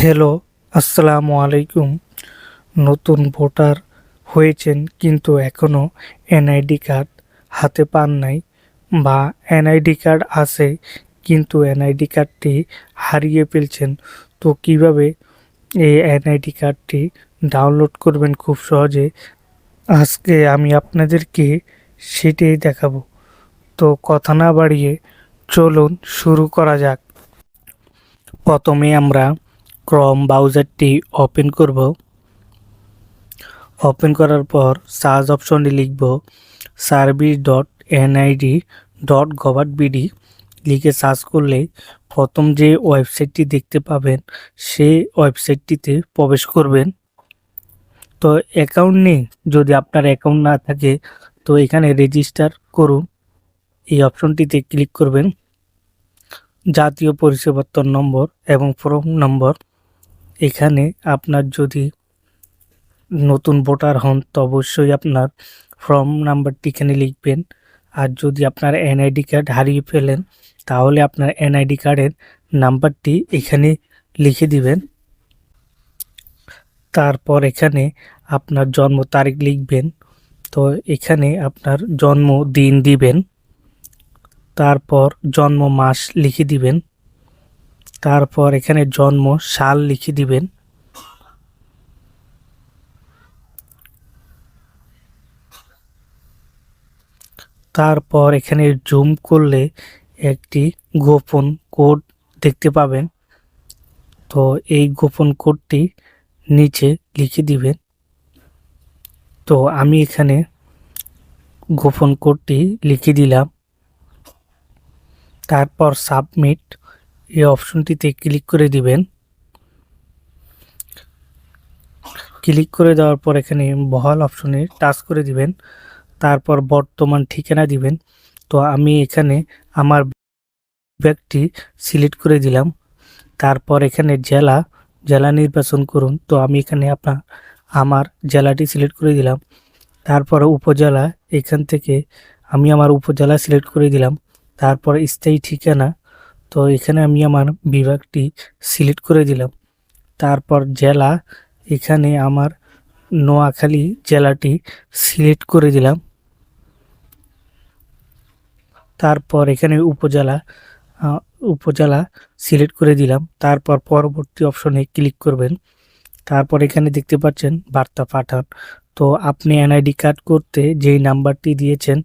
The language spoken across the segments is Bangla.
হ্যালো, আসসালামু আলাইকুম। নতুন ভোটার হয়েছেন কিন্তু এখনও এনআইডি কার্ড হাতে পান নাই বা এনআইডি কার্ড আছে কিন্তু এনআইডি কার্ডটি হারিয়ে ফেলছেন। তো কীভাবে এই এনআইডি কার্ডটি ডাউনলোড করবেন খুব সহজে? আজকে আমি আপনাদেরকে সেটাই দেখাবো। তো কথা না বাড়িয়ে চলুন শুরু করা যাক। প্রথমে আমরা ক্রম ব্রাউজারটি ওপেন করব। ওপেন করার পর সার্চ অপশনে লিখব সার্ভিস ডট এনআইডি ডট গভার্ট বিডি লিখে সার্চ করলে প্রথম যে ওয়েবসাইটটি দেখতে পাবেন, সেই ওয়েবসাইটটিতে প্রবেশ করবেন। তো অ্যাকাউন্ট নেই, যদি আপনার অ্যাকাউন্ট না থাকে, তো এখানে রেজিস্টার করুন। এই অপশনটিতে ক্লিক করবেন। জাতীয় পরিচয়পত্র নম্বর এবং ফর্ম নম্বর। এখানে আপনার যদি নতুন ভোটার হন, তো অবশ্যই আপনার ফর্ম নাম্বারটি এখানে লিখবেন। আর যদি আপনার এনআইডি কার্ড হারিয়ে ফেলেন, তাহলে আপনার এনআইডি কার্ডের নাম্বারটি এখানে লিখে দিবেন। তারপর এখানে আপনার জন্ম তারিখ লিখবেন। তো এখানে আপনার জন্ম দিন দিবেন। তারপর জন্ম মাস লিখে দিবেন। তারপর এখানে জন্ম, সাল লিখে দিবেন। তারপর এখানে জুম করলে একটি গোপন কোড দেখতে পাবেন। তো এই গোপন কোডটি নিচে লিখে দিবেন। তো আমি এখানে গোপন কোডটি লিখে দিলাম। তারপর সাবমিট। এই অপশনটিতে ক্লিক করে দিবেন। ক্লিক করে দেওয়ার পর এখানে বহাল অপশনে টাচ করে দিবেন। তারপর বর্তমান ঠিকানা দিবেন। তো আমি এখানে আমার ব্যাগটি সিলেক্ট করে দিলাম। তারপর এখানে জেলা জেলা নির্বাচন করুন। তো আমি এখানে আপনার, আমার জেলাটি সিলেক্ট করে দিলাম। তারপর উপজেলা, এখান থেকে আমি আমার উপজেলা সিলেক্ট করে দিলাম। তারপর স্থায়ী ঠিকানা তো এখানে আমি আমার বিভাগটি সিলেক্ট করে দিলাম। তারপর জেলা, এখানে আমার নোয়াখালী জেলাটি সিলেক্ট করে দিলাম। তারপর এখানে উপজেলা উপজেলা সিলেক্ট করে দিলাম। তারপর পরবর্তী অপশনে ক্লিক করবেন। তারপর এখানে দেখতে পাচ্ছেন বার্তা পাঠান। তো আপনি এনআইডি কার্ড করতে যেই নাম্বারটি দিয়েছেন,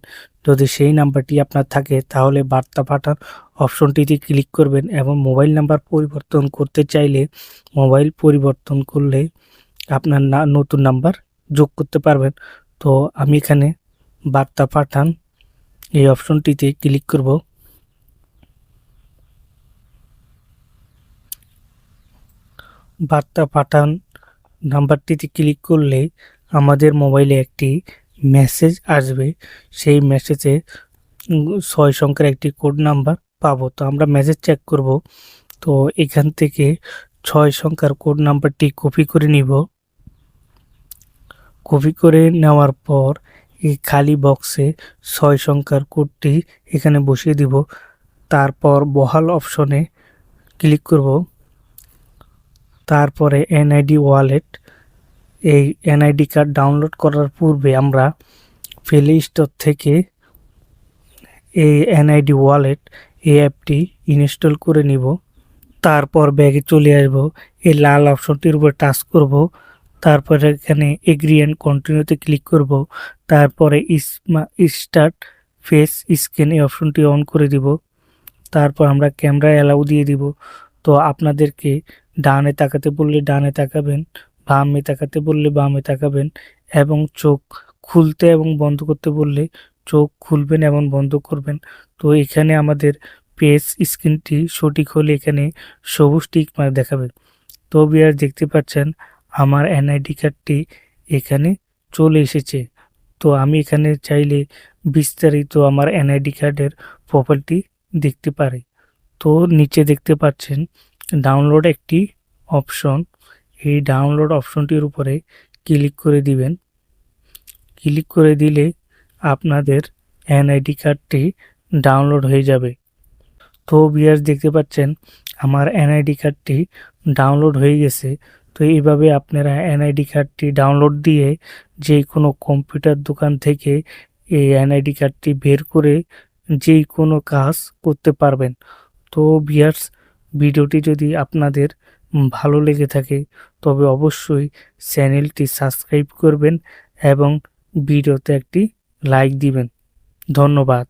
যদি সেই নাম্বারটি আপনার থাকে, তাহলে বার্তা পাঠান অপশনটিতে ক্লিক করবেন এবং মোবাইল নাম্বার পরিবর্তন করতে চাইলে মোবাইল পরিবর্তন করলে আপনার না, নতুন নাম্বার যোগ করতে পারবেন। তো আমি এখানে বার্তা পাঠান, এই অপশনটিতে ক্লিক করব। বার্তা পাঠান নাম্বারটিতে ক্লিক করলে আমাদের মোবাইলে একটি মেসেজ আসবে। সেই মেসেজে ছয় সংখ্যার একটি কোড নাম্বার পাবো। তো আমরা মেসেজ চেক করব। তো এখান থেকে ছয় সংখ্যার কোড নাম্বারটি কপি করে নিব। কপি করে নেওয়ার পর এই খালি বক্সে ছয় সংখ্যার কোডটি এখানে বসিয়ে দিব। তারপর বহাল অপশনে ক্লিক করব। তারপরে এনআইডি ওয়ালেট এই এনআইডি কার্ড ডাউনলোড করার পূর্বে আমরা প্লে স্টোর থেকে এই এনআইডি ওয়ালেট এই অ্যাপটি ইনস্টল করে নিব। তারপর ব্যাগে চলে আসব, এই লাল অপশনটির উপর টাচ করব। তারপরে এখানে এগ্রি অ্যান্ড কন্টিনিউতে ক্লিক করব। তারপরে স্টার্ট, ফেস, স্ক্যান এই অপশনটি অন করে দিব। তারপর আমরা ক্যামেরা অ্যালাউ দিয়ে দিব। তো আপনাদেরকে ডানে তাকাতে বললে ডানে তাকাবেন, বামে তাকাতে বললে বামে তাকাবেন এবং চোখ খুলতে এবং বন্ধ করতে বললে চোখ খুলবেন এবং বন্ধ করবেন। তো এখানে আমাদের পেজ স্ক্রিনটি সঠিক হলে এখানে সবুজ টিক মার্ক দেখাবে। তো বিয়ার দেখতে পাচ্ছেন, আমার এনআইডি কার্ডটি এখানে চলে এসেছে। তো আমি এখানে চাইলে বিস্তারিত আমার এনআইডি কার্ডের প্রপার্টি দেখতে পারি। তো নিচে দেখতে পাচ্ছেন ডাউনলোড একটি অপশন এই ডাউনলোড অপশনটির উপরে ক্লিক করে দিবেন। ক্লিক করে দিলে আপনাদের এনআইডি কার্ডটি ডাউনলোড হয়ে যাবে। তো বিয়ার্স দেখতে পাচ্ছেন, আমার এনআইডি কার্ডটি ডাউনলোড হয়ে গেছে। তো এইভাবে আপনারা এনআইডি কার্ডটি ডাউনলোড দিয়ে যে কোনো কম্পিউটার দোকান থেকে এই এনআইডি কার্ডটি বের করে যে কোনো কাজ করতে পারবেন। তো বিয়ার্স, ভিডিওটি যদি আপনাদের ভালো লেগে থাকে, তবে অবশ্যই চ্যানেলটি সাবস্ক্রাইব করবেন এবং ভিডিওতে একটি লাইক দিবেন। ধন্যবাদ।